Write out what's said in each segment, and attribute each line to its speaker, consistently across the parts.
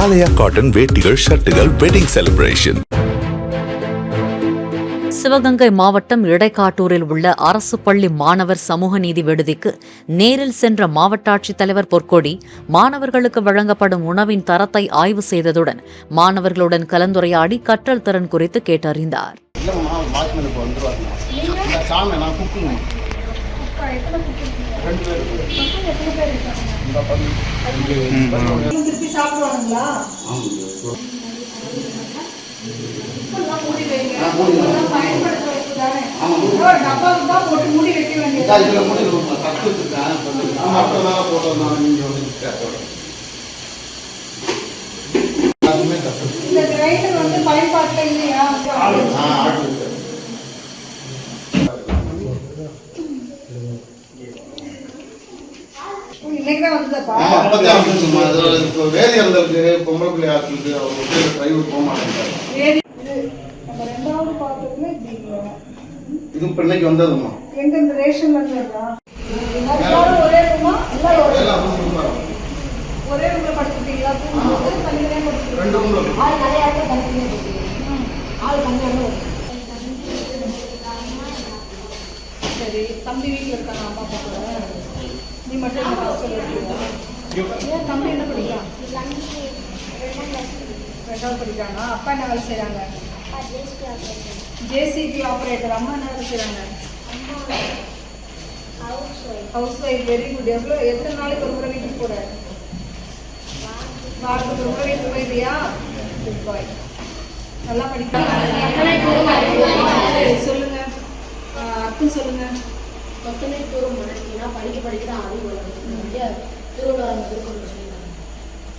Speaker 1: ஆலயா cotton வேட்டிகள் ஷர்ட்டுகள் wedding celebration
Speaker 2: Sivaganga மாவட்டம் இடைக்காட்டூரில் உள்ள அரசு பள்ளி மாணவர் சமூக நீதி விடுதிக்கு நேரில் சென்ற மாவட்ட ஆட்சித்தலைவர் பொற்கொடி மாணவர்களுக்கு வழங்கப்படும் உணவின் தரத்தை ஆய்வு செய்ததுடன் மாணவர்களுடன் கலந்துரையாடி கற்றல் திறன் குறித்து கேட்டறிந்தார்.
Speaker 3: ரெண்டு பேர்.
Speaker 4: திருப்பி போட்டு வைக்க
Speaker 3: தான்
Speaker 4: இந்த கிரைண்டர் வந்து பயன்பாட்டில் இல்லையா இன்னைக்கு தான் வந்ததப்பா?
Speaker 3: இப்போ வேதியர்களுக்கு பொம்பளை பிள்ளை அவங்க டிரைவர் போக மாட்டேங்கிறாங்க.
Speaker 4: வேதி இது நம்ம ரெண்டாவது பார்த்ததுல இப்படி இல்லை.
Speaker 3: இது இப்போ இன்னைக்கு வந்ததுமா
Speaker 4: எங்க இந்த ரேஷன்ல இருந்து வருதா எல்லாரும் ஒரே ரூமா? எல்லாரும் ஒரே
Speaker 3: எல்லாம் ரூம்? வரும்
Speaker 4: ஒரே ரூம்ல படுத்துட்டீங்களா தூங்கும்போது தனித்தனியா படுத்துட்டீங்களா
Speaker 3: ரெண்டு ரூம்ல இருக்கு.
Speaker 5: ஆள் நிறைய இடத்துல தனித்தனியாக இருக்கு ஆள் கம்மியாக இருக்கு.
Speaker 4: சரி தம்பி வீட்டில் இருக்காங்க அம்மா அப்பா கூட நீ மட்டும் இருக்கியா ஏன் தம்பி என்ன படிக்கிறான் ரெண்டாவது படிக்கிறாங்க அப்பா என்ன வேலை செய்றாங்க? ஜேசிபி ஆபரேட்டர் அம்மா என்ன வேலை செய்றாங்க? ஹவுஸ் ஒய்ஃப் வெரி குட் எவ்வளோ எத்தனை நாளைக்கு ஒரு முறை வீட்டுக்கு போற? வாரத்துக்கு ஒரு முறை வீட்டுக்கு போயிடுறியா குட் பாய் நல்லா படிக்கிறாங்க சொல்லுங்க. அர்த்தம் சொல்லுங்க.
Speaker 5: படிக்க படிக்க தான் அறிவு வளரும் திருக்குறள் சொல்லியிருக்காங்க.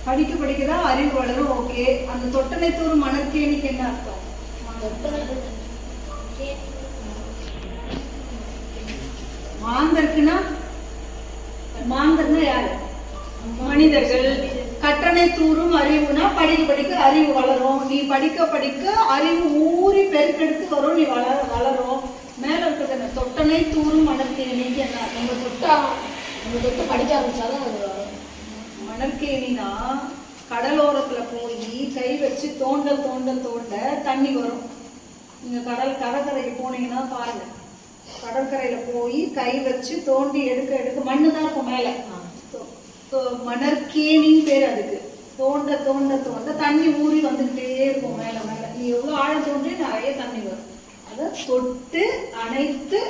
Speaker 4: படிக்க படிக்க தான் அறிவு வளரும் ஓகே. அந்த தொட்டனை தூரும் மணற்கேணிக்கு என்ன அர்த்தம்? மாந்தர்க்குன்னா மாந்தர்னா யாரு? மனிதர்கள். கட்டணை தூரும் அறிவுனா படிக்க படிக்க அறிவு வளரும். நீ படிக்க படிக்க அறிவு ஊறி பெருக்கெடுத்து வரும் நீ வளர வளரும். மேல இருக்கிறது தொட்டனை தூரும் மணற்கேணிக்கு
Speaker 5: தொட்டு படிக்க ஆரம்பிச்சாதான் அது
Speaker 4: மணற்கேணினா கடலோரத்துல போய் கை வச்சு தோண்டல் தோண்டல் தோண்ட தண்ணி வரும். நீங்க கடல் கடற்கரைக்கு போனீங்கன்னா பாருங்க. கடற்கரையில போய் கை வச்சு தோண்டி எடுக்க எடுக்க மண்ணு தான் இருக்கும் மேல. மணற்கேணின்னு பேர் அதுக்கு. தோண்ட தோண்ட தோண்ட தண்ணி ஊறி வந்துகிட்டே இருக்கும் மேல மேல. நீ எவ்வளவு ஆழம் தோன்றி நிறைய தண்ணி வரும். அதை தொட்டு அணைத்து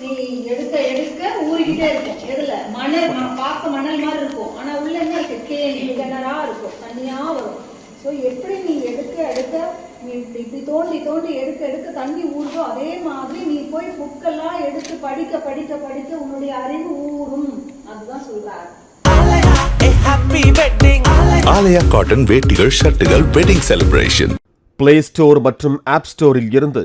Speaker 4: நீ எடுக்க எடுக்க ஊறிக்கிட்டே இருக்கும் எதுல? மணல் நான் பார்க்க மணல் மாதிரி இருக்கும். ஆனா உள்ள என்ன இருக்கு? கேணி கிணறா இருக்கும். தண்ணியா வரும். ஸோ எப்படி நீ எடுக்க எடுக்க நீ இப்படி தோண்டி தோண்டி எடுக்க எடுக்க தண்ணி ஊறுதோ அதே மாதிரி நீ போய் புக்கெல்லாம் எடுத்து படிக்க படிக்க படிக்க உன்னுடைய அறிவு ஊறும். அதுதான் சொல்றாரு.
Speaker 1: ஆலயா காட்டன் வேட்டிகள் ஷர்ட்டுகள் வெட்டிங் செலிப்ரேஷன்
Speaker 6: பிளே ஸ்டோர் மற்றும் ஆப் ஸ்டோரில் இருந்து